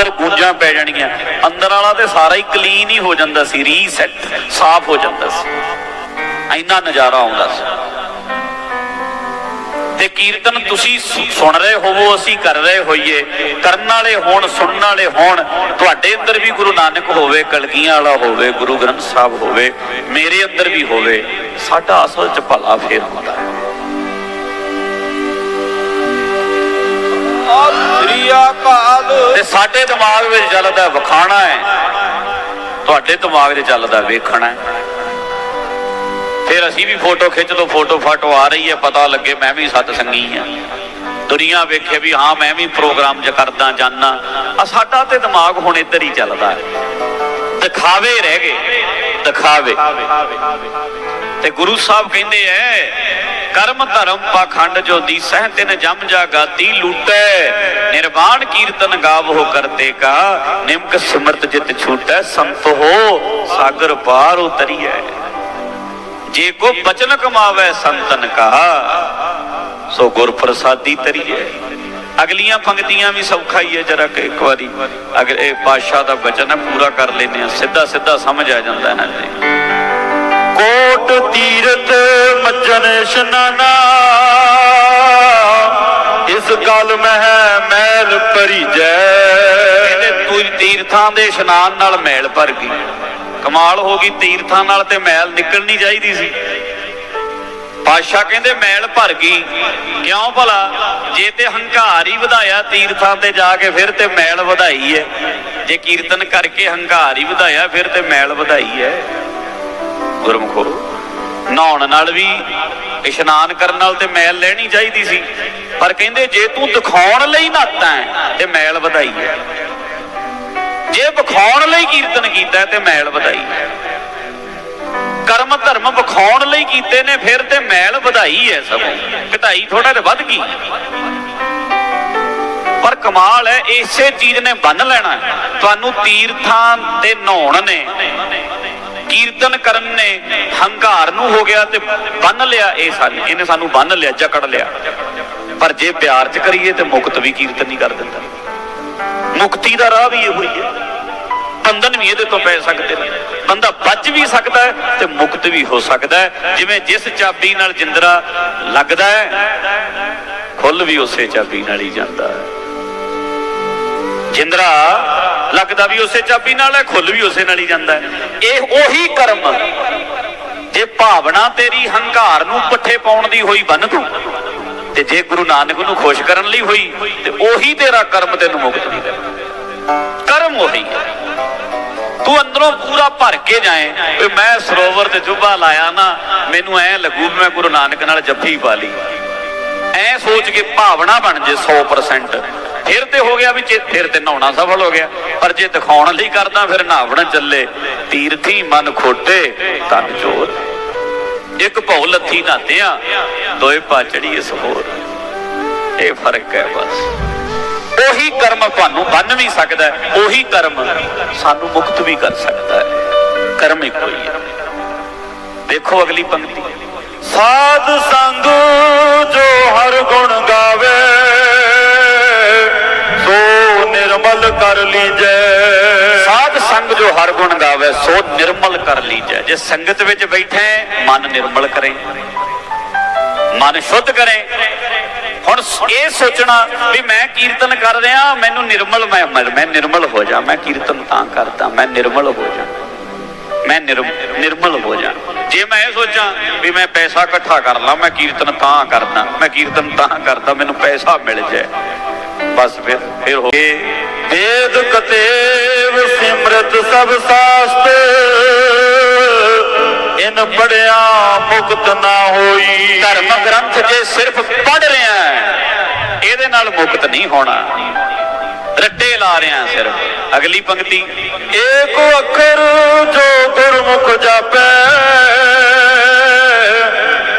ਅੰਦਰ ਗੂੰਜਾਂ ਪੈ ਜਾਣੀਆਂ। ਅੰਦਰ ਵਾਲਾ ਤੇ ਸਾਰਾ ਹੀ ਕਲੀਨ ਹੀ ਹੋ ਜਾਂਦਾ ਸੀ ਰੀਸੈਟ ਸਾਫ਼ ਹੋ ਜਾਂਦਾ ਸੀ। ਇੰਨਾ ਨਜ਼ਾਰਾ ਆਉਂਦਾ ਸੀ। ਤੇ ਕੀਰਤਨ ਤੁਸੀਂ ਸੁਣ ਰਹੇ ਹੋਵੋ, ਅਸੀਂ ਕਰ ਰਹੇ ਹੋਈਏ। ਕਰਨ ਵਾਲੇ ਹੋਣ, ਸੁਣਨ ਵਾਲੇ ਹੋਣ, ਤੁਹਾਡੇ ਅੰਦਰ ਵੀ ਗੁਰੂ ਨਾਨਕ ਹੋਵੇ, ਕਲਗੀਆਂ ਵਾਲਾ ਹੋਵੇ, ਗੁਰੂ ਗ੍ਰੰਥ ਸਾਹਿਬ ਹੋਵੇ, ਮੇਰੇ ਅੰਦਰ ਵੀ ਹੋਵੇ, ਸਾਡਾ ਅਸਲ ਚ ਭਲਾ ਫੇਰ ਹੁੰਦਾ ਹੈ। ਸ੍ਰੀ ਅਕਾਲ। ਤੇ ਸਾਡੇ ਦਿਮਾਗ ਵਿੱਚ ਚੱਲਦਾ ਵਿਖਾਣਾ ਹੈ। ਤੁਹਾਡੇ ਦਿਮਾਗ 'ਚ ਚੱਲਦਾ ਵੇਖਣਾ ਹੈ। ਫਿਰ ਅਸੀਂ ਵੀ ਫੋਟੋ ਖਿੱਚ ਲਓ, ਫੋਟੋ ਫਾਟੋ ਆ ਰਹੀ ਹੈ, ਪਤਾ ਲੱਗੇ ਮੈਂ ਵੀ ਸਤ ਸੰਗੀ ਆ ਦੁਨੀਆ ਵੇਖੇ ਵੀ ਹਾਂ, ਮੈਂ ਵੀ ਪ੍ਰੋਗਰਾਮ 'ਚ ਕਰਦਾ ਜਾਨਾ ਆ ਸਾਡਾ ਤੇ ਦਿਮਾਗ ਹੁਣ ਇੱਧਰ ਹੀ ਚੱਲਦਾ ਦਿਖਾਵੇ ਰਹਿ ਗਏ, ਦਿਖਾਵੇ। ਤੇ ਗੁਰੂ ਸਾਹਿਬ ਕਹਿੰਦੇ ਐ ਕਰਮ ਧਰਮ ਪਾਖੰਡ ਜੋ ਦੀਸਹਿ ਤਿਨ ਜਮ ਜਾਗਾਤੀ ਲੂਟੈ। ਨਿਰਵਾਣ ਕੀਰਤਨ ਗਾਵੋ ਕਰਤੇ ਕਾ ਨਿਮਕ ਸਿਮਰਤ ਜਿਤ ਛੂਟੈ, ਸੰਤ ਹੋ ਸਾਗਰ ਪਾਰ ਉਤਰੀਐ। ਜੇ ਕੋ ਬਚਨ ਕਮਾਵੇ ਸੰਤਨ ਕਾ, ਸੋ ਗੁਰ ਪ੍ਰਸਾਦੀ ਤਰੀਐ। ਅਗਲੀਆਂ ਪੰਕਤੀਆਂ ਵੀ ਸੌਖਾ ਹੀ ਹੈ ਜਰਾ ਕਿ ਇੱਕ ਵਾਰੀ। ਅਗਰ ਇਹ ਪਾਤਸ਼ਾਹ ਦਾ ਬਚਨ ਪੂਰਾ ਕਰ ਲੈਨੇ ਆ ਸਿੱਧਾ ਸਿੱਧਾ ਸਮਝ ਆ ਜਾਂਦਾ ਹੈ ਜੀ। ਕੋਟ ਤੀਰਤ ਮੱਜਨ ਇਸ਼ਨਾਨਾ ਇਸ ਗੱਲ ਮਹਿ ਮੈਲ ਭਰੀਜੈ। ਕਹਿੰਦੇ ਤੂੰ ਤੀਰਥਾਂ ਦੇ ਇਸ਼ਨਾਨ ਨਾਲ ਮੈਲ ਭਰ ਗਈ। ਕਮਾਲ ਹੋ ਗਈ ਤੀਰਥਾਂ ਨਾਲ ਤੇ ਮੈਲ ਨਿਕਲਣੀ ਚਾਹੀਦੀ ਸੀ। ਪਾਸ਼ਾ ਕਹਿੰਦੇ ਮੈਲ ਭਰ ਗਈ। ਕਿਉਂ ਭਲਾ? ਜੇ ਤੇ ਹੰਕਾਰ ਹੀ ਵਧਾਇਆ ਤੀਰਥਾਂ ਤੇ ਜਾ ਕੇ ਫਿਰ ਤੇ ਮੈਲ ਵਧਾਈ ਹੈ ਜੇ ਕੀਰਤਨ ਕਰਕੇ ਹੰਕਾਰ ਹੀ ਵਧਾਇਆ ਫਿਰ ਤੇ ਮੈਲ ਵਧਾਈ ਹੈ ਗੁਰਮਖੋ। ਨਹਾਉਣ ਨਾਲ ਵੀ, ਇਸ਼ਨਾਨ ਕਰਨ ਨਾਲ ਤੇ ਮੈਲ ਲੈਣੀ ਚਾਹੀਦੀ ਸੀ। ਪਰ ਕਹਿੰਦੇ, ਜੇ ਤੂੰ ਦਿਖਾਉਣ ਲਈ ਨਹਾਤਾ ਹੈ ਤੇ ਮੈਲ ਵਧਾਈ ਹੈ ਜੇ ਵਿਖਾਉਣ ਲਈ ਕੀਰਤਨ ਕੀਤਾ, ਤੇ ਮੈਲ ਵਧਾਈ ਕਰਮ ਧਰਮ ਵਿਖਾਉਣ ਲਈ ਕੀਤੇ ਨੇ, ਫਿਰ ਤੇ ਮੈਲ ਵਧਾਈ ਹੈ ਸਭ। ਘਟਾਈ ਥੋੜਾ ਤੇ ਵੱਧ ਗਈ। ਪਰ ਕਮਾਲ ਹੈ ਇਸੇ ਚੀਜ਼ ਨੇ ਬੰਨ ਲੈਣਾ। ਤੁਹਾਨੂੰ ਤੀਰਥਾਂ ਤੇ ਨਹਾਉਣ ਨੇ। ਕੀਰਤਨ ਕਰਨ ਨੇ ਹੰਕਾਰ ਨੂੰ ਹੋ ਗਿਆ ਤੇ ਬੰਨ ਲਿਆ ਇਹ ਸਾਨੂੰ, ਇਹਨੇ ਸਾਨੂੰ ਬੰਨ ਲਿਆ, ਜਕੜ ਲਿਆ। ਪਰ ਜੇ ਪਿਆਰ ਚ ਕਰੀਏ ਤੇ ਮੁਕਤ ਵੀ ਕੀਰਤਨ ਨਹੀਂ ਕਰ ਦਿੰਦਾ। ਮੁਕਤੀ ਦਾ ਰਾਹ ਵੀ ਇਹੋ ਹੀ ਹੈ। ਬੰਧਨ ਵੀ ਇਹਦੇ ਤੋਂ ਪੈ ਸਕਦੇ ਨੇ। ਬੰਦਾ ਬਚ ਵੀ ਸਕਦਾ ਹੈ ਤੇ ਮੁਕਤ ਵੀ ਹੋ ਸਕਦਾ ਹੈ। ਜਿਵੇਂ ਜਿਸ ਚਾਬੀ ਨਾਲ ਜਿੰਦਰਾ ਲੱਗਦਾ ਹੈ, ਖੁੱਲ ਵੀ ਉਸੇ ਚਾਬੀ ਨਾਲ ਹੀ ਜਾਂਦਾ ਹੈ। ਜਿੰਦਰਾ ਲੱਗਦਾ ਵੀ ਉਸੇ ਚਾਬੀ ਨਾਲ ਹੈ ਖੁੱਲ ਵੀ ਉਸੇ ਨਾਲ ਹੀ ਜਾਂਦਾ ਹੈ। ਇਹ ਉਹੀ ਕਰਮ ਜੇ ਭਾਵਨਾ ਤੇਰੀ ਹੰਕਾਰ ਨੂੰ ਪੱਠੇ ਪਾਉਣ ਦੀ ਹੋਈ ਬੰਨ ਤੂੰ ਤੇ ਜੇ ਗੁਰੂ ਨਾਨਕ ਨੂੰ ਖੁਸ਼ ਕਰਨ ਲਈ ਹੋਈ, ਤੇ ਉਹੀ ਤੇਰਾ ਕਰਮ ਤੈਨੂੰ ਮੁਕਤ ਨਹੀਂ ਦੇਣਾ ਕਰਮ ਉਹੀ ਤੂੰ ਅੰਦਰੋਂ ਪੂਰਾ ਭਰ ਕੇ ਜਾਏ, ਵੀ ਮੈਂ ਸਰੋਵਰ ਤੇ ਜੁਬਾ ਲਾਇਆ ਨਾ, ਮੈਨੂੰ ਐ ਲੱਗੂ ਵੀ ਮੈਂ ਗੁਰੂ ਨਾਨਕ ਨਾਲ ਜੱਫੀ ਪਾ ਲਈ। ਐ ਸੋਚ ਕੇ ਭਾਵਨਾ ਬਣ ਜੇ 100% ਫਿਰ ਤੇ ਹੋ ਗਿਆ ਵੀ ਜੇ ਫਿਰ ਤੇ ਨਹਾਉਣਾ ਸਫਲ ਹੋ ਗਿਆ। ਪਰ ਜੇ ਦਿਖਾਉਣ ਲਈ ਕਰਦਾ, ਫਿਰ ਨਹਾਵਣ ਚੱਲੇ। ਤੀਰਥੀ ਮਨ ਖੋਟੇ, ਤਨ ਚੋਰ ਇੱਕ ਭਉ ਲੱਥੀ ਨਹਾਤੇ ਆ ਦੋਏ ਪਾ ਇਸ ਹੋਰ ਇਹ ਫ਼ਰਕ ਹੈ ਬਸ। ਉਹੀ ਕਰਮ ਤੁਹਾਨੂੰ ਬੰਨ ਵੀ ਸਕਦਾ ਹੈ, ਉਹੀ ਕਰਮ ਸਾਨੂੰ ਮੁਕਤ ਵੀ ਕਰ ਸਕਦਾ ਹੈ। ਕਰਮ ਇੱਕੋ ਹੀ ਹੈ। ਦੇਖੋ ਅਗਲੀ ਪੰਕਤੀ। ਸਾਧ ਸੰਗ ਜੋ ਹਰ ਗੁਣ ਗਾਵੇ ਕਰ ਲੀਜੈ। ਸਾਧ ਸੰਗ ਜੋ ਹਰ ਗੁਣ ਗਾਵੇ, ਸੋ ਨਿਰਮਲ ਕਰ ਲੀਜੈ। ਜੇ ਸੰਗਤ ਵਿੱਚ ਬੈਠੇ, ਮਨ ਨਿਰਮਲ ਕਰੇ। ਮਨ ਸ਼ੁੱਧ ਕਰੇ। ਹੁਣ ਇਹ ਸੋਚਣਾ ਵੀ ਮੈਂ ਕੀਰਤਨ ਕਰ ਰਿਹਾ, ਮੈਨੂੰ ਨਿਰਮਲ ਮੈਂ ਮੈਂ ਨਿਰਮਲ ਹੋ ਜਾ, ਮੈਂ ਕੀਰਤਨ ਤਾਂ ਕਰਦਾ, ਮੈਂ ਨਿਰਮਲ ਹੋ ਜਾ। ਮੈਂ ਨਿਰਮਲ ਹੋ ਜਾ। ਜੇ ਮੈਂ ਇਹ ਸੋਚਾਂ ਵੀ ਮੈਂ ਪੈਸਾ ਇਕੱਠਾ ਕਰ ਲਾਂ, ਮੈਂ ਕੀਰਤਨ ਤਾਂ ਕਰਦਾ, ਮੈਂ ਕੀਰਤਨ ਤਾਂ ਕਰਦਾ, ਮੈਨੂੰ ਪੈਸਾ ਮਿਲ ਜਾਏ। ਬਸ ਫਿਰ ਫਿਰ ਹੋ ਗਏ। ਵੇਦ ਕਤੇਵ ਸਿਮਰਤ ਸਭ ਸਾਸਤ। ਇਨ ਪੜਿਆ ਮੁਕਤ ਨਾ ਹੋਈ। ਧਰਮ ਗ੍ਰੰਥ ਜੇ ਸਿਰਫ ਪੜ ਹੈ, ਇਹਦੇ ਨਾਲ ਮੁਕਤ ਨਹੀਂ ਹੋਣਾ। ਰੱਟੇ ਲਾ ਰਿਆਂ ਸਿਰਫ। ਅਗਲੀ ਪੰਕਤੀ। ਏਕ ਅੱਖਰ ਜੋ ਗੁਰਮੁਖ ਜਾਪੈ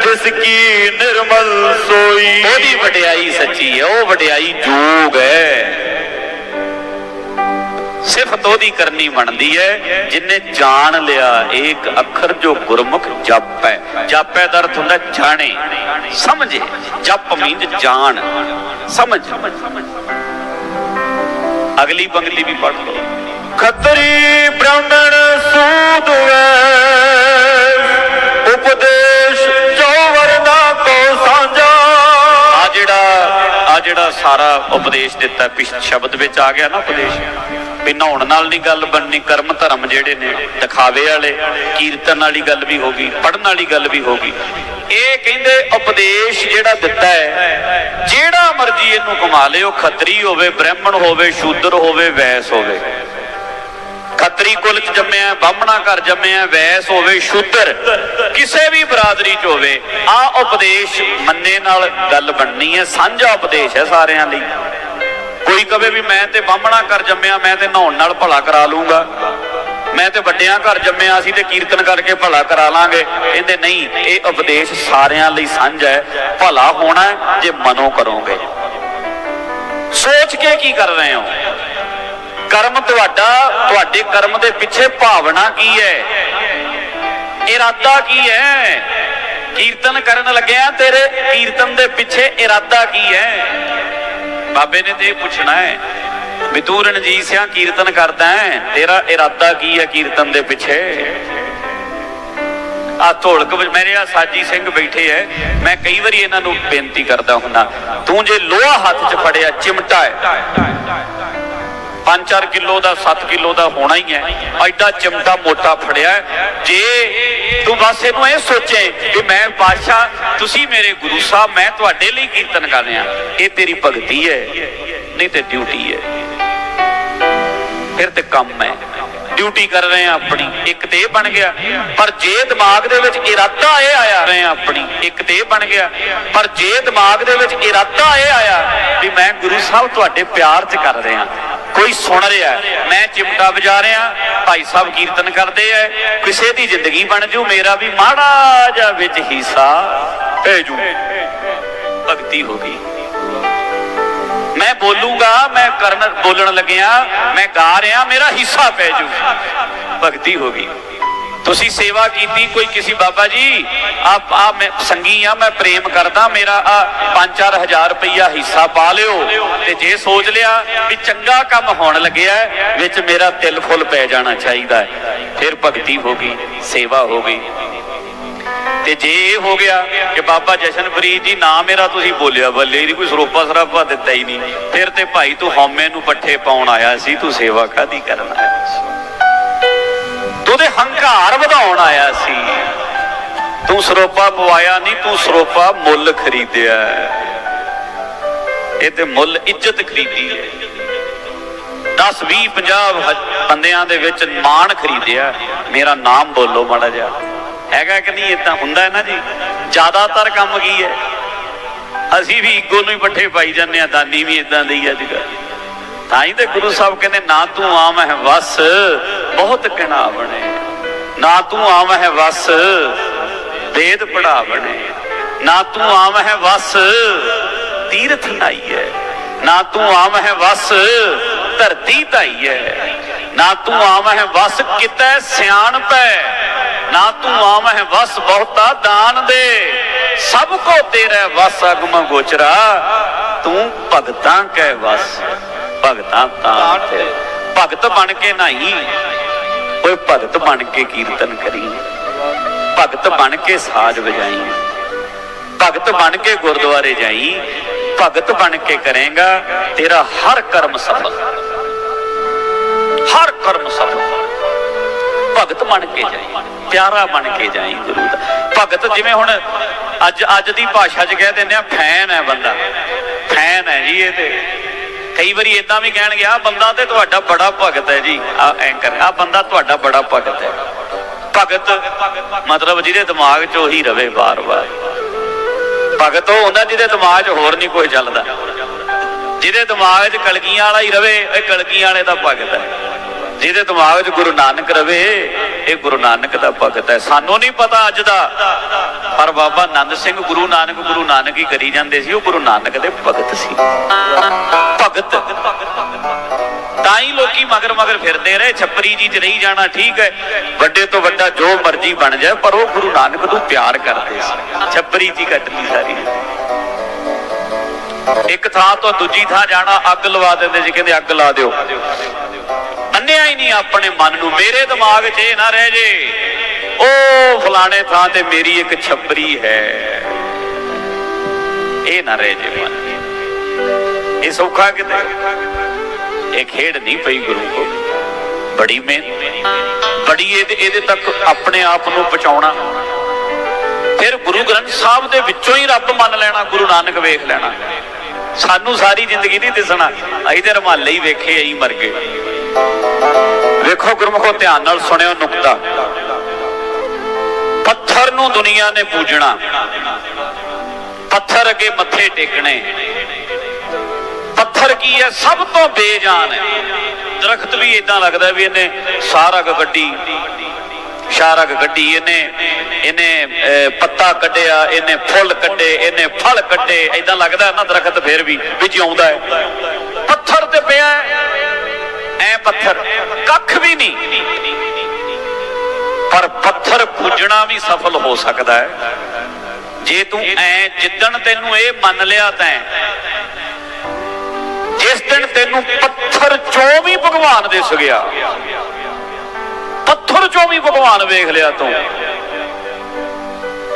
ਤਿਸ ਕੀ ਨਿਰਮਲ ਸੋਈ। ਉਹਦੀ ਵਡਿਆਈ ਸੱਚੀ ਹੈ ਉਹ ਵਡਿਆਈ ਜੋਗ ਹੈ। ਸਿਫਤ ਉਹਦੀ ਕਰਨੀ ਬਣਦੀ ਹੈ ਜਿਨੇ ਜਾਣ ਲਿਆ ਏਕ ਅੱਖਰ ਜੋ ਗੁਰਮੁਖ ਜਪ। ਹੈ ਜਪ ਹੈ ਦਾ ਅਰਥ ਹੁੰਦਾ ਜਾਣੇ ਸਮਝੇ ਜਪ ਮੀਨ ਜਾਣ ਸਮਝ। ਅਗਲੀ ਪੰਕਤੀ ਵੀ ਪੜ੍ਹ ਲਓ। ਖੱਤਰੀ ਬ੍ਰਾਹਮਣ ਸੂਦ ਵੈਸ ਉਪਦੇਸ਼ ਆ ਜਿਹੜਾ ਸਾਰਾ ਉਪਦੇਸ਼ ਦਿੱਤਾ, ਪਿਛ ਸ਼ਬਦ ਵਿੱਚ ਆ ਗਿਆ ਨਾ ਉਪਦੇਸ਼, ਵੀ ਨਹਾਉਣ ਨਾਲ ਨਹੀਂ ਗੱਲ ਬਣਨੀ, ਕਰਮ ਧਰਮ ਜਿਹੜੇ ਨੇ, ਦਿਖਾਵੇ ਵਾਲੇ, ਕੀਰਤਨ ਵਾਲੀ ਗੱਲ ਵੀ ਹੋ ਗਈ ਪੜਨ ਵਾਲੀ ਗੱਲ ਵੀ ਹੋ ਗਈ। ਇਹ ਕਹਿੰਦੇ ਉਪਦੇਸ਼ ਜਿਹੜਾ ਦਿੱਤਾ ਹੈ, ਜਿਹੜਾ ਮਰਜ਼ੀ ਇਹਨੂੰ ਕਮਾ ਲਿਓ, ਖੱਤਰੀ ਹੋਵੇ, ਬ੍ਰਾਹਮਣ ਹੋਵੇ, ਸ਼ੂਦਰ ਹੋਵੇ, ਵੈਸ ਹੋਵੇ। ਖੱਤਰੀ ਕੁਲ ਚ ਜੰਮਿਆ ਬਾਹਮਣਾ ਘਰ ਜੰਮਿਆ ਵੈਸ ਹੋਵੇ, ਸ਼ੂਦਰ, ਕਿਸੇ ਵੀ ਬਰਾਦਰੀ ਚ ਹੋਵੇ, ਆ ਉਪਦੇਸ਼ ਮੰਨੇ ਨਾਲ ਗੱਲ ਬਣਨੀ ਹੈ, ਸਾਂਝਾ ਉਪਦੇਸ਼ ਹੈ ਸਾਰਿਆਂ ਲਈ। ਕੋਈ ਕਵੇ ਵੀ ਮੈਂ ਤੇ ਬਾਹਮਣਾ ਘਰ ਜੰਮਿਆ ਮੈਂ ਤੇ ਨਹਾਉਣ ਨਾਲ ਭਲਾ ਕਰਾ ਲੂੰਗਾ ਮੈਂ ਤੇ ਵੱਡਿਆਂ ਘਰ ਜੰਮਿਆ ਅਸੀਂ ਤੇ ਕੀਰਤਨ ਕਰਕੇ ਭਲਾ ਕਰਾ ਲਾਂਗੇ। ਕਹਿੰਦੇ ਨਹੀਂ, ਇਹ ਉਪਦੇਸ਼ ਸਾਰਿਆਂ ਲਈ ਸਾਂਝਾ ਹੈ। ਭਲਾ ਹੋਣਾ ਜੇ ਮਨੋਂ ਕਰੋਗੇ। ਸੋਚ ਕੇ ਕੀ ਕਰ ਰਹੇ ਹੋ? ਕਰਮ ਤੁਹਾਡਾ, ਤੁਹਾਡੇ ਕਰਮ ਦੇ ਪਿੱਛੇ ਭਾਵਨਾ ਕੀ ਹੈ? ਇਰਾਦਾ ਕੀ ਹੈ? ਕੀਰਤਨ ਕਰਨ ਲੱਗਿਆ ਤੇਰੇ ਕੀਰਤਨ ਦੇ ਪਿੱਛੇ ਇਰਾਦਾ ਕੀ ਹੈ? ਬਾਬੇ ਨੇ ਤੇ ਪੁੱਛਣਾ ਹੈ, ਵੀ ਤੂੰ ਰਣਜੀਤ ਸਿਆ ਕੀਰਤਨ ਕਰਦਾ ਹੈ, ਤੇਰਾ ਇਰਾਦਾ ਕੀ ਹੈ ਕੀਰਤਨ ਦੇ ਪਿੱਛੇ? ਆ ਢੋਲਕ ਵਿੱਚ ਮੇਰੇ ਆ ਸਾਜੀ ਸਿੰਘ ਬੈਠੇ ਐ, ਮੈਂ ਕਈ ਵਾਰੀ ਇਹਨਾਂ ਨੂੰ ਬੇਨਤੀ ਕਰਦਾ ਹੁੰਦਾ ਤੂੰ ਜੇ ਲੋਹਾ ਹੱਥ 'ਚ ਫੜਿਆ, ਚਿਮਟਾ ਹੈ 5-4 ਕਿਲੋ ਦਾ 7 ਕਿਲੋ ਦਾ ਹੋਣਾ ਹੀ ਹੈ। ਐਡਾ ਚਮਟਾ ਮੋਟਾ ਫੜਿਆ ਜੇ ਤੂੰ ਬਸ ਇਹਨੂੰ ਇਹ ਸੋਚੇ ਕਿ ਮੈਂ ਪਾਤਸ਼ਾਹ ਤੁਸੀਂ ਮੇਰੇ ਗੁਰੂ ਸਾਹਿਬ, ਮੈਂ ਤੁਹਾਡੇ ਲਈ ਕੀਰਤਨ ਕਰ ਰਿਹਾ। ਇਹ ਤੇਰੀ ਭਗਤੀ ਹੈ, ਨਹੀਂ ਤੇ ਡਿਊਟੀ ਹੈ। ਫਿਰ ਤੇ ਕੰਮ ਹੈ। ਡਿਊਟੀ ਕਰ ਰਹੇ ਆ ਆਪਣੀ। ਇੱਕ ਤੇ ਬਣ ਗਿਆ। ਪਰ ਜੇ ਦਿਮਾਗ ਦੇ ਵਿੱਚ ਇਰਾਦਾ ਇਹ ਆਇਆ ਰਹੇ ਆ ਆਪਣੀ। ਇੱਕ ਤੇ ਬਣ ਗਿਆ। ਪਰ ਜੇ ਦਿਮਾਗ ਦੇ ਵਿੱਚ ਇਰਾਦਾ ਇਹ ਆਇਆ ਵੀ ਮੈਂ ਗੁਰੂ ਸਾਹਿਬ ਤੁਹਾਡੇ ਪਿਆਰ 'ਚ ਕਰ ਰਿਹਾ। ਕੋਈ ਸੁਣ ਰਿਹਾ ਮੈਂ ਚਿਮਟਾ ਵਜਾ ਰਿਹਾ, ਭਾਈ ਸਾਹਿਬ ਕੀਰਤਨ ਕਰਦੇ ਐ ਕਿਸੇ ਦੀ ਜ਼ਿੰਦਗੀ ਬਣ ਜੂ, ਮੇਰਾ ਵੀ ਮਾੜਾ ਜਿਹਾ ਵਿੱਚ ਹਿੱਸਾ ਪੈ ਜੂ ਭਗਤੀ ਹੋ ਗਈ। ਮੈਂ ਬੋਲੂਗਾ, ਮੈਂ ਕਰਨ, ਬੋਲਣ ਲੱਗਿਆ, ਮੈਂ ਗਾ ਰਿਹਾ, ਮੇਰਾ ਹਿੱਸਾ ਪੈ ਜੂ। ਭਗਤੀ ਹੋ ਗਈ। ਤੁਸੀਂ ਸੇਵਾ ਕੀਤੀ ਕੋਈ ਕਿਸੇ ਬਾਬਾ ਜੀ? ਆਪ ਆ ਮੈਂ ਸੰਗੀ ਆ, ਮੈਂ ਪ੍ਰੇਮ ਕਰਦਾ, ਮੇਰਾ ਆ 5-4000 ਰੁਪਈਆ ਹਿੱਸਾ ਪਾ ਲਿਓ। ਤੇ ਜੇ ਸੋਚ ਲਿਆ ਵੀ ਚੰਗਾ ਕੰਮ ਹੋਣ ਲੱਗਿਆ, ਵਿੱਚ ਮੇਰਾ ਤਿਲ ਫੁੱਲ ਪੈ ਜਾਣਾ ਚਾਹੀਦਾ ਹੈ। ਫਿਰ ਭਗਤੀ ਹੋ ਗਈ, ਸੇਵਾ ਹੋ ਗਈ। ਤੇ ਜੇ ਇਹ ਹੋ ਗਿਆ ਕਿ ਬਾਬਾ ਜਸ਼ਨਪ੍ਰੀਤ ਜੀ, ਨਾ ਮੇਰਾ ਤੁਸੀਂ ਬੋਲਿਆ, ਬੱਲੇ ਦੀ ਕੋਈ ਸਰੋਪਾ ਸਰਾਪਾ ਦਿੱਤਾ ਹੀ ਨਹੀਂ। ਫਿਰ ਤੇ ਭਾਈ ਤੂੰ ਹਉਮੈ ਨੂੰ ਪੱਠੇ ਪਾਉਣ ਆਇਆ ਸੀ, ਤੂੰ ਸੇਵਾ ਕਾਦੀ ਕਰਨ ਆਇਆ ਸੀ? ਉਹਦੇ ਹੰਕਾਰ ਵਧਾਉਣ ਆਇਆ ਸੀ। ਤੂੰ ਸਰੋਪਾ ਪਵਾਇਆ ਨਹੀਂ ਤੂੰ ਸਰੋਪਾ ਮੁੱਲ ਖਰੀਦਿਆ। ਇਹ ਤੇ ਮੁੱਲ ਇੱਜ਼ਤ ਖਰੀਦੀ ਹੈ। 10 20 50 ਬੰਦਿਆਂ ਦੇ ਵਿੱਚ ਮਾਣ ਖਰੀਦਿਆ। ਮੇਰਾ ਨਾਮ ਬੋਲੋ ਮਾੜਾ ਜਿਹਾ। ਹੈਗਾ ਕਿ ਨਹੀਂ ਇਦਾਂ ਹੁੰਦਾ ਹੈ ਨਾ ਜੀ? ਜ਼ਿਆਦਾਤਰ ਕੰਮ ਕੀ ਹੈ? ਅਸੀਂ ਵੀ ਈਗੋ ਨੂੰ ਹੀ ਪੱਠੇ ਪਾਈ ਜਾਂਦੇ ਆ ਦਾਨੀ ਵੀ ਇਦਾਂ ਦੀ ਅੱਜ ਕੱਲ੍ਹ। ਤਾਂ ਹੀ ਤੇ ਗੁਰੂ ਸਾਹਿਬ ਕਹਿੰਦੇ, ਨਾ ਤੂੰ ਆਮ ਹੈ ਵਸ, ਬਹੁਤ ਕਿਣਾ ਬਣੇ। ਨਾ ਤੂੰ ਆਮ ਹੈ ਵਸ ਵੇਦ ਪੜਾ ਬਣੇ। ਨਾ ਤੂੰ ਆਮ ਵਸ, ਤੀਰਥ ਨਾਈ ਨਾ ਤੂੰ ਆਮ ਵਸ, ਧਰਤੀ ਧਾਈ ਹੈ ਨਾ ਤੂੰ ਆਮ ਵਸ, ਕਿਤੈ ਸਿਆਣ ਪੈ। ਨਾ ਤੂੰ ਆਮ ਹੈ ਵਸ, ਬਹੁਤਾ ਦਾਨ ਦੇ। ਸਭ ਕੋ ਤੇਰਾ ਵਸ, ਅਗਮ ਗੋਚਰਾ। ਤੂੰ ਭਗਤਾਂ ਕੈ ਵਸ। ਭਗਤਾਂ ਤਾਂ ਤੇ ਭਗਤ ਬਣ ਕੇ ਨਹੀਂ ਓਏ ਭਗਤ ਬਣ ਕੇ ਕੀਰਤਨ ਕਰੀ। ਭਗਤ ਬਣ ਕੇ ਸਾਜ ਵਜਾਈ। ਭਗਤ ਬਣ ਕੇ ਗੁਰਦੁਆਰੇ ਜਾਈ। ਭਗਤ ਬਣ ਕੇ ਕਰੇਗਾ ਤੇਰਾ ਹਰ ਕਰਮ ਸਫਲ। ਹਰ ਕਰਮ ਸਫਲ। ਭਗਤ ਬਣ ਕੇ ਜਾਈ। ਪਿਆਰਾ ਬਣ ਕੇ ਜਾਈ ਗੁਰੂ ਦਾ। ਭਗਤ ਜਿਵੇਂ ਹੁਣ ਅੱਜ ਅੱਜ ਦੀ ਭਾਸ਼ਾ 'ਚ ਕਹਿ ਦਿੰਦੇ ਆ ਫੈਨ ਹੈ ਬੰਦਾ। ਫੈਨ ਹੈ ਜੀ ਇਹ ਤੇ। ਕਈ ਵਾਰੀ ਇਦਾਂ ਵੀ ਕਹਿਣਗੇ ਆ ਬੰਦਾ ਤੇ ਤੁਹਾਡਾ ਬੜਾ ਭਗਤ ਹੈ ਜੀ। ਆ ਐਂਕਰ ਆ ਬੰਦਾ ਤੁਹਾਡਾ ਬੜਾ ਭਗਤ ਹੈ। ਭਗਤ ਮਤਲਬ ਜਿਹਦੇ ਦਿਮਾਗ 'ਚ ਉਹੀ ਰਵੇ ਬਾਰ-ਬਾਰ ਭਗਤ ਉਹ ਹੁੰਦਾ ਜਿਹਦੇ ਦਿਮਾਗ 'ਚ ਹੋਰ ਨਹੀਂ ਕੋਈ ਚੱਲਦਾ। ਜਿਹਦੇ ਦਿਮਾਗ 'ਚ ਕਲਗੀਆਂ ਵਾਲਾ ਹੀ ਰਵੇ, ਇਹ ਕਲਗੀਆਂ ਵਾਲੇ ਦਾ ਭਗਤ ਹੈ। ਜਿਹਦੇ ਦਿਮਾਗ 'ਚ ਗੁਰੂ ਨਾਨਕ ਰਵੇ, ਇਹ ਗੁਰੂ ਨਾਨਕ ਦਾ ਭਗਤ ਹੈ। ਸਾਨੂੰ ਨਹੀਂ ਪਤਾ ਅੱਜ ਦਾ। ਪਰ ਬਾਬਾ ਆਨੰਦ ਸਿੰਘ ਗੁਰੂ ਨਾਨਕ ਗੁਰੂ ਨਾਨਕ ਹੀ ਕਰੀ ਜਾਂਦੇ ਸੀ। ਉਹ ਗੁਰੂ ਨਾਨਕ ਦੇ ਭਗਤ ਸੀ। ਭਗਤ। ਤਾਂ ਹੀ ਲੋਕੀ ਮਗਰ ਮਗਰ ਫਿਰਦੇ ਰਹੇ। ਛੱਪਰੀ ਜੀ 'ਚ ਰਹੀ ਜਾਣਾ ਠੀਕ ਹੈ। ਵੱਡੇ ਤੋਂ ਵੱਡਾ ਜੋ ਮਰਜ਼ੀ ਬਣ ਜਾਏ, ਪਰ ਉਹ ਗੁਰੂ ਨਾਨਕ ਨੂੰ ਪਿਆਰ ਕਰਦੇ ਸੀ। ਛੱਪਰੀ ਜੀ ਕੱਟਦੀ ਸਾਰੀ। ਇੱਕ ਥਾਂ ਤੋਂ ਦੂਜੀ ਥਾਂ ਜਾਣਾ, ਅੱਗ ਲਵਾ ਦਿੰਦੇ ਸੀ। ਕਹਿੰਦੇ ਅੱਗ ਲਾ ਦਿਓ। ਅੰਨਿਆ ਹੀ ਨਹੀਂ ਆਪਣੇ ਮਨ ਨੂੰ। ਮੇਰੇ ਦਿਮਾਗ 'ਚ ਇਹ ਨਾ ਰਹਿ ਜੇ, ਉਹ ਫਲਾਣੇ ਥਾਂ ਤੇ ਮੇਰੀ ਇੱਕ ਛੱਪਰੀ ਹੈ। ਇਹ ਨਾ ਰਹਿ ਜੇ ਮਨ। ਇਹ ਸੌਖਾ ਕਿਤੇ? ਇਹ ਖੇਡ ਨਹੀਂ ਪਈ ਗੁਰੂ ਕੋ ਬੜੀ ਮਿਹਨਤ। ਬੜੀ ਇਹਦੇ ਇਹਦੇ ਤੱਕ ਆਪਣੇ ਆਪ ਨੂੰ ਪਹੁੰਚਾਉਣਾ। ਫਿਰ ਗੁਰੂ ਗ੍ਰੰਥ ਸਾਹਿਬ ਦੇ ਵਿੱਚੋਂ ਹੀ ਰੱਬ ਮੰਨ ਲੈਣਾ, ਗੁਰੂ ਨਾਨਕ ਵੇਖ ਲੈਣਾ। ਸਾਨੂੰ ਸਾਰੀ ਜ਼ਿੰਦਗੀ ਨਹੀਂ ਦਿਸਣਾ। ਅਸੀਂ ਤੇ ਰਮਾਲੇ ਹੀ ਵੇਖੇ, ਅਸੀਂ ਮਰ ਗਏ। ਵੇਖੋ ਗੁਰਮੁਖੋ, ਧਿਆਨ ਨਾਲ ਸੁਣਿਓ ਨੁਕਤਾ। ਪੱਥਰ ਨੂੰ ਦੁਨੀਆ ਨੇ ਪੂਜਣਾ। ਪੱਥਰ ਅੱਗੇ ਮੱਥੇ ਟੇਕਣੇ। ਪੱਥਰ ਕੀ ਹੈ? ਸਭ ਤੋਂ ਬੇਜਾਨ ਹੈ। ਦਰਖਤ ਵੀ ਇਦਾਂ ਲੱਗਦਾ ਵੀ ਇਹਨੇ ਸਾਰਗ ਗੱਡੀ ਸ਼ਾਰਗ ਗੱਡੀ ਇਹਨੇ ਇਹਨੇ ਪੱਤਾ ਕੱਢਿਆ, ਇਹਨੇ ਫੁੱਲ ਕੱਢੇ, ਇਹਨੇ ਫਲ ਕੱਢੇ। ਇਦਾਂ ਲੱਗਦਾ ਨਾ ਦਰਖਤ ਫੇਰ ਵੀ ਵੀ ਜਿਉਂਦਾ ਹੈ। ਪੱਥਰ ਤੇ ਪਿਆ ਐ ਪੱਥਰ, ਕੱਖ ਵੀ ਨਹੀਂ। ਪਰ ਪੱਥਰ ਪੂਜਣਾ ਵੀ ਸਫਲ ਹੋ ਸਕਦਾ ਹੈ। ਜੇ ਤੂੰ ਐ ਜਿੱਦਣ ਤੈਨੂੰ ਇਹ ਮੰਨ ਲਿਆ ਤੈਂ ਜਿਸ ਦਿਨ ਤੈਨੂੰ ਪੱਥਰ ਚੋਂ ਵੀ ਭਗਵਾਨ ਦਿਸ ਗਿਆ। ਪੱਥਰ ਚੋਂ ਵੀ ਭਗਵਾਨ ਵੇਖ ਲਿਆ ਤੂੰ।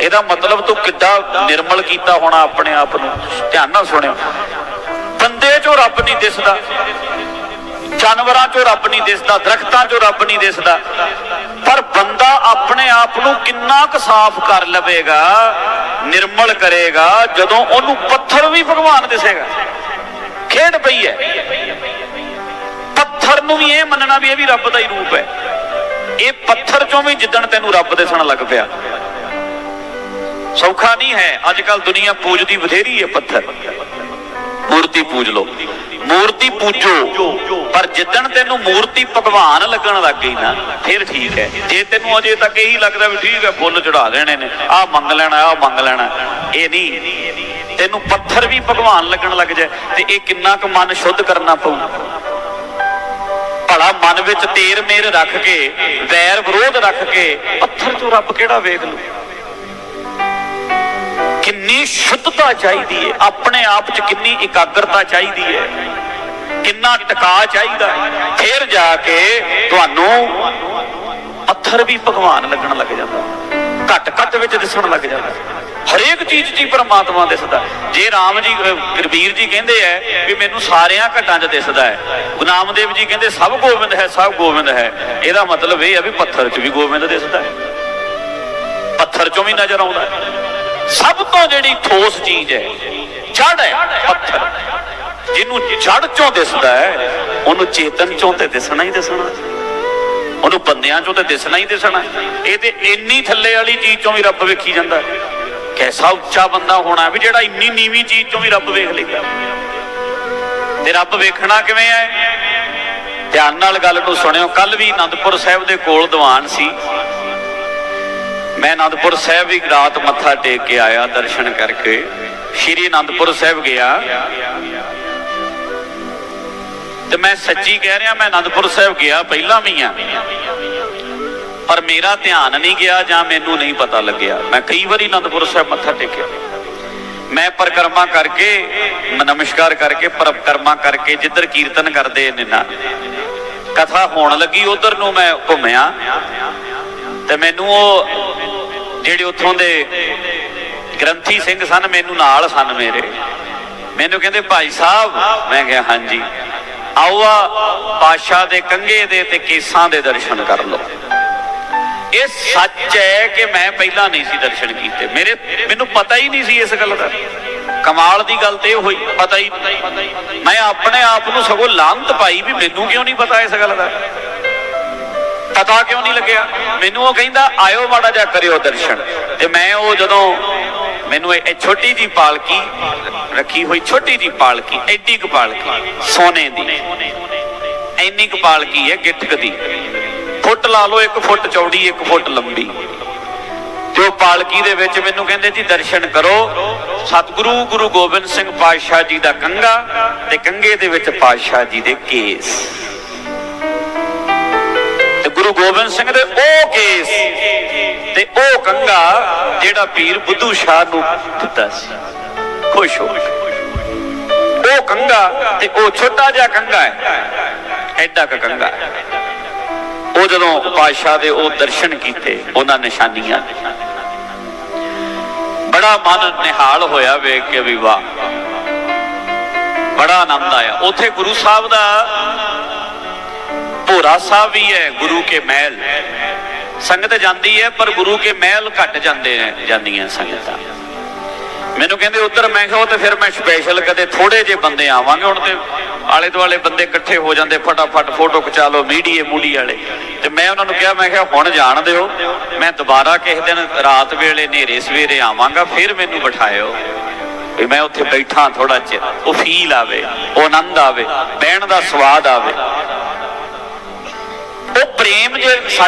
ਇਹਦਾ ਮਤਲਬ ਤੂੰ ਕਿੱਦਾਂ ਨਿਰਮਲ ਕੀਤਾ ਹੋਣਾ ਆਪਣੇ ਆਪ ਨੂੰ। ਧਿਆਨ ਨਾਲ ਸੁਣਿਓ। ਬੰਦੇ ਚੋਂ ਰੱਬ ਨਹੀਂ ਦਿਸਦਾ। ਜਾਨਵਰਾਂ ਚੋਂ ਰੱਬ ਨਹੀਂ ਦਿਸਦਾ, ਦਰਖਤਾਂ ਚੋਂ ਰੱਬ ਨਹੀਂ ਦਿਸਦਾ। ਪਰ ਬੰਦਾ ਆਪਣੇ ਆਪ ਨੂੰ ਕਿੰਨਾ ਕੁ ਸਾਫ਼ ਕਰ ਲਵੇਗਾ, ਨਿਰਮਲ ਕਰੇਗਾ, ਜਦੋਂ ਉਹਨੂੰ ਪੱਥਰ ਵੀ ਭਗਵਾਨ ਦਿਸੇਗਾ। ਖੇਡ ਪਈ ਹੈ। ਪੱਥਰ ਨੂੰ ਵੀ ਇਹ ਮੰਨਣਾ ਵੀ ਇਹ ਵੀ ਰੱਬ ਦਾ ਹੀ ਰੂਪ ਹੈ। ਇਹ ਪੱਥਰ ਚੋਂ ਵੀ ਜਿੱਦਣ ਤੈਨੂੰ ਰੱਬ ਦਿਸਣ ਲੱਗ ਪਿਆ। ਸੌਖਾ ਨਹੀਂ ਹੈ। ਅੱਜ ਕੱਲ ਦੁਨੀਆ ਪੂਜਦੀ ਬਥੇਰੀ ਹੈ ਪੱਥਰ। ਮੂਰਤੀ ਪੂਜ ਲੋ ਮੂਰਤੀ ਪੂਜੋ। ਪਰ ਜਿੱਦਣ ਤੈਨੂੰ ਮੂਰਤੀ ਭਗਵਾਨ ਲੱਗਣ ਲੱਗ ਗਈ ਨਾ, ਫਿਰ ਠੀਕ ਹੈ। ਜੇ ਤੈਨੂੰ ਅਜੇ ਤੱਕ ਇਹੀ ਲੱਗਦਾ ਵੀ ਠੀਕ ਹੈ, ਫੁੱਲ ਚੜਾ ਦੇਣੇ ਨੇ, ਆਹ ਮੰਗ ਲੈਣਾ, ਆਹ ਮੰਗ ਲੈਣਾ, ਇਹ ਨਹੀਂ। ਤੈਨੂੰ ਪੱਥਰ ਵੀ ਭਗਵਾਨ ਲੱਗਣ ਲੱਗ ਜਾਏ ਤੇ ਇਹ ਕਿੰਨਾ ਕੁ ਮਨ ਸ਼ੁੱਧ ਕਰਨਾ ਪਊ। ਭਲਾ ਮਨ ਵਿੱਚ ਤੇਰ ਮੇਰ ਰੱਖ ਕੇ, ਵੈਰ ਵਿਰੋਧ ਰੱਖ ਕੇ, ਪੱਥਰ ਚੋਂ ਰੱਬ ਕਿਹੜਾ ਵੇਖ ਲੂ? ਕਿੰਨੀ ਸ਼ੁੱਧਤਾ ਚਾਹੀਦੀ ਹੈ ਆਪਣੇ ਆਪ 'ਚ ਕਿੰਨੀ ਇਕਾਗਰਤਾ ਚਾਹੀਦੀ ਹੈ ਕਿੰਨਾ ਟਿਕਾ ਚਾਹੀਦਾ ਫਿਰ ਜਾ ਕੇ ਤੁਹਾਨੂੰ ਪੱਥਰ ਵੀ ਭਗਵਾਨ ਲੱਗਣ ਲੱਗ ਜਾਂਦਾ। ਘੱਟ ਘੱਟ ਵਿੱਚ ਦਿਸਣ ਲੱਗ ਜਾਂਦਾ। ਹਰੇਕ ਚੀਜ਼ 'ਚ ਹੀ ਪਰਮਾਤਮਾ ਦਿਸਦਾ। ਜੇ ਰਾਮ ਜੀ ਅਹ, ਜੀ ਕਹਿੰਦੇ ਐ ਵੀ ਮੈਨੂੰ ਸਾਰਿਆਂ ਘਟਾਂ 'ਚ ਦਿਸਦਾ ਹੈ ਗੁਰੂ ਜੀ ਕਹਿੰਦੇ ਸਭ ਗੋਬਿੰਦ ਹੈ ਸਭ ਗੋਬਿੰਦ ਹੈ। ਇਹਦਾ ਮਤਲਬ ਇਹ ਹੈ ਵੀ ਪੱਥਰ 'ਚ ਵੀ ਗੋਬਿੰਦ ਦਿਸਦਾ ਹੈ ਪੱਥਰ 'ਚੋਂ ਵੀ ਨਜ਼ਰ ਆਉਂਦਾ ਹੈ ਸਭ ਤੋਂ ਜਿਹੜੀ ਠੋਸ ਚੀਜ਼ ਹੈ ਜੜ ਹੈ, ਪੱਥਰ। ਜਿਹਨੂੰ ਜੜ ਚੋਂ ਦਿਸਦਾ ਹੈ, ਉਹਨੂੰ ਚੇਤਨ ਚੋਂ ਤੇ ਦਿਸਣਾ ਹੀ ਦਿਸਣਾ। ਉਹਨੂੰ ਬੰਦਿਆਂ ਚੋਂ ਤੇ ਦਿਸਣਾ ਹੀ ਦਿਸਣਾ। ਇਹ ਇੰਨੀ ਥੱਲੇ ਵਾਲੀ ਚੀਜ਼ ਚੋਂ ਵੀ ਰੱਬ ਵੇਖੀ ਜਾਂਦਾ ਹੈ। ਕੈਸਾ ਉੱਚਾ ਬੰਦਾ ਹੋਣਾ ਵੀ ਜਿਹੜਾ ਇੰਨੀ ਨੀਵੀਂ ਚੀਜ਼ ਚੋਂ ਵੀ ਰੱਬ ਵੇਖ ਲੈਂਦਾ ਤੇ ਰੱਬ ਵੇਖਣਾ ਕਿਵੇਂ ਹੈ? ਧਿਆਨ ਨਾਲ ਗੱਲ ਨੂੰ ਸੁਣਿਓ। ਕੱਲ ਵੀ ਆਨੰਦਪੁਰ ਸਾਹਿਬ ਦੇ ਕੋਲ ਦੀਵਾਨ ਸੀ। ਮੈਂ ਅਨੰਦਪੁਰ ਸਾਹਿਬ ਵੀ ਰਾਤ ਮੱਥਾ ਟੇਕ ਕੇ ਆਇਆ ਦਰਸ਼ਨ ਕਰਕੇ। ਸ਼੍ਰੀ ਅਨੰਦਪੁਰ ਸਾਹਿਬ ਗਿਆ। ਤੇ ਮੈਂ ਸੱਚੀ ਕਹਿ ਰਿਹਾ, ਮੈਂ ਅਨੰਦਪੁਰ ਸਾਹਿਬ ਗਿਆ, ਪਹਿਲਾਂ ਵੀ ਆ। ਪਰ ਮੇਰਾ ਧਿਆਨ ਨਹੀਂ ਗਿਆ ਜਾਂ ਮੈਨੂੰ ਨਹੀਂ ਪਤਾ ਲੱਗਿਆ। ਮੈਂ ਕਈ ਵਾਰੀ ਅਨੰਦਪੁਰ ਸਾਹਿਬ ਮੱਥਾ ਟੇਕਿਆ। ਮੈਂ ਪਰਿਕਰਮਾ ਕਰਕੇ, ਨਮਸਕਾਰ ਕਰਕੇ, ਪਰਿਕਰਮਾ ਕਰਕੇ ਜਿੱਧਰ ਕੀਰਤਨ ਕਰਦੇ ਨੇ ਨਾ, ਕਥਾ ਹੋਣ ਲੱਗੀ, ਉਧਰ ਨੂੰ ਮੈਂ ਘੁੰਮਿਆ। ਤੇ ਮੈਨੂੰ ਉਹ ਜਿਹੜੇ ਉੱਥੋਂ ਦੇ ਗ੍ਰੰਥੀ ਸਿੰਘ ਸਨ, ਮੈਨੂੰ ਨਾਲ ਸਨ ਮੇਰੇ। ਮੈਨੂੰ ਕਹਿੰਦੇ, ਭਾਈ ਸਾਹਿਬ, ਮੈਂ ਕਿਹਾ, ਹਾਂਜੀ। ਆਓ ਆ ਪਾਸ਼ਾ ਦੇ ਕੰਗੇ ਦੇ ਤੇ ਕੇਸਾਂ ਦੇ ਦਰਸ਼ਨ ਕਰ ਲਓ। ਇਹ ਸੱਚ ਹੈ ਕਿ ਮੈਂ ਪਹਿਲਾਂ ਨਹੀਂ ਸੀ ਦਰਸ਼ਨ ਕੀਤੇ। ਮੇਰੇ, ਮੈਨੂੰ ਪਤਾ ਹੀ ਨਹੀਂ ਸੀ ਇਸ ਗੱਲ ਦਾ। ਕਮਾਲ ਦੀ ਗੱਲ ਤੇ ਇਹ ਹੋਈ, ਪਤਾ ਹੀ ਮੈਂ ਆਪਣੇ ਆਪ ਨੂੰ ਸਗੋਂ ਲਾਂਤ ਪਾਈ ਵੀ ਮੈਨੂੰ ਕਿਉਂ ਨਹੀਂ ਪਤਾ ਇਸ ਗੱਲ ਦਾ? ਪਤਾ ਕਿਉਂ ਨਹੀਂ ਲੱਗਿਆ? ਮੈਨੂੰ ਉਹ ਕਹਿੰਦਾ, ਆਇਓ ਮਾੜਾ ਜਿਹਾ ਕਰਿਓ ਦਰਸ਼ਨ। ਤੇ ਮੈਂ ਉਹ ਜਦੋਂ ਮੈਨੂੰ ਇਹ ਛੋਟੀ ਜੀ ਪਾਲਕੀ ਰੱਖੀ ਹੋਈ, ਛੋਟੀ ਜੀ ਪਾਲਕੀ, ਐਡੀ ਕੁ ਪਾਲਕੀ, ਸੋਨੇ ਦੀ। ਐਨੀ ਕੁ ਪਾਲਕੀ ਹੈ ਗਿੱਟਕ ਦੀ। ਫੁੱਟ ਲਾ ਲਓ 1 ਫੁੱਟ ਚੌੜੀ 1 ਫੁੱਟ ਲੰਬੀ। ਤੇ ਉਹ ਪਾਲਕੀ ਦੇ ਵਿੱਚ ਮੈਨੂੰ ਕਹਿੰਦੇ ਜੀ, ਦਰਸ਼ਨ ਕਰੋ। ਸਤਿਗੁਰੂ ਗੁਰੂ ਗੋਬਿੰਦ ਸਿੰਘ ਪਾਤਸ਼ਾਹ ਜੀ ਦਾ ਕੰਗਾ ਤੇ ਕੰਗੇ ਦੇ ਵਿੱਚ ਪਾਤਸ਼ਾਹ ਜੀ ਦੇ ਕੇਸ। ਗੁਰੂ ਗੋਬਿੰਦ ਸਿੰਘ ਦੇ ਉਹ ਕੇਸ ਤੇ ਉਹ ਕੰਗਾ ਜਿਹੜਾ ਪੀਰ ਬੁੱਧੂ ਸ਼ਾਹ ਨੂੰ ਦਿੱਤਾ ਸੀ। ਖੁਸ਼ ਹੋ ਉਹ ਕੰਗਾ ਤੇ ਉਹ ਛੋਟਾ ਜਿਹਾ ਕੰਗਾ ਹੈ। ਐਡਾ ਕ ਕੰਗਾ ਉਹ ਜਦੋਂ ਪਾਤਸ਼ਾਹ ਦੇ ਉਹ ਦਰਸ਼ਨ ਕੀਤੇ, ਉਹਨਾਂ ਨਿਸ਼ਾਨੀਆਂ ਬੜਾ ਮਨ ਨਿਹਾਲ ਹੋਇਆ ਵੇਖ ਕੇ ਵੀ ਵਾਹ। ਬੜਾ ਆਨੰਦ ਆਇਆ। ਉਥੇ ਗੁਰੂ ਸਾਹਿਬ ਦਾ ਭੋਰਾ ਸਾਹਿਬ ਵੀ ਹੈ, ਗੁਰੂ ਕੇ ਮਹਿਲ। ਸੰਗਤ ਜਾਂਦੀ ਹੈ, ਪਰ ਗੁਰੂ ਕੇ ਮਹਿਲ ਘਟ ਜਾਂਦੇ ਨੇ ਜਾਂਦੀਆਂ ਸੰਗਤਾਂ। ਮੈਨੂੰ ਕਹਿੰਦੇ, ਉਧਰ ਮੈਂ ਕਿਹਾ ਤੇ ਫਿਰ ਮੈਂ ਸਪੈਸ਼ਲ ਕਦੇ ਥੋੜੇ ਜਿਹੇ ਬੰਦੇ ਆਵਾਂਗੇ, ਹੁਣ ਤੇ ਆਲੇ ਦੁਆਲੇ ਬੰਦੇ ਇਕੱਠੇ ਹੋ ਜਾਂਦੇ, ਫਟਾਫਟ ਫੋਟੋ ਖਿਚਾ ਲਓ, ਮੀਡੀਏ ਮੂਡੀ ਵਾਲੇ। ਤੇ ਮੈਂ ਉਹਨਾਂ ਨੂੰ ਕਿਹਾ, ਮੈਂ ਕਿਹਾ, ਹੁਣ ਜਾਣ ਦਿਓ, ਮੈਂ ਦੁਬਾਰਾ ਕਿਸੇ ਦਿਨ ਰਾਤ ਵੇਲੇ ਨੇਰੇ ਸਵੇਰੇ ਆਵਾਂਗਾ, ਫਿਰ ਮੈਨੂੰ ਬਿਠਾਇਓ। ਵੀ ਮੈਂ ਉੱਥੇ ਬੈਠਾ ਥੋੜਾ ਚਿਰ, ਉਹ ਫੀਲ ਆਵੇ, ਉਹ ਆਨੰਦ ਆਵੇ, ਬਹਿਣ ਦਾ ਸਵਾਦ ਆਵੇ। ਉਹ ਪ੍ਰੇਮ ਜੇ ਸਾ-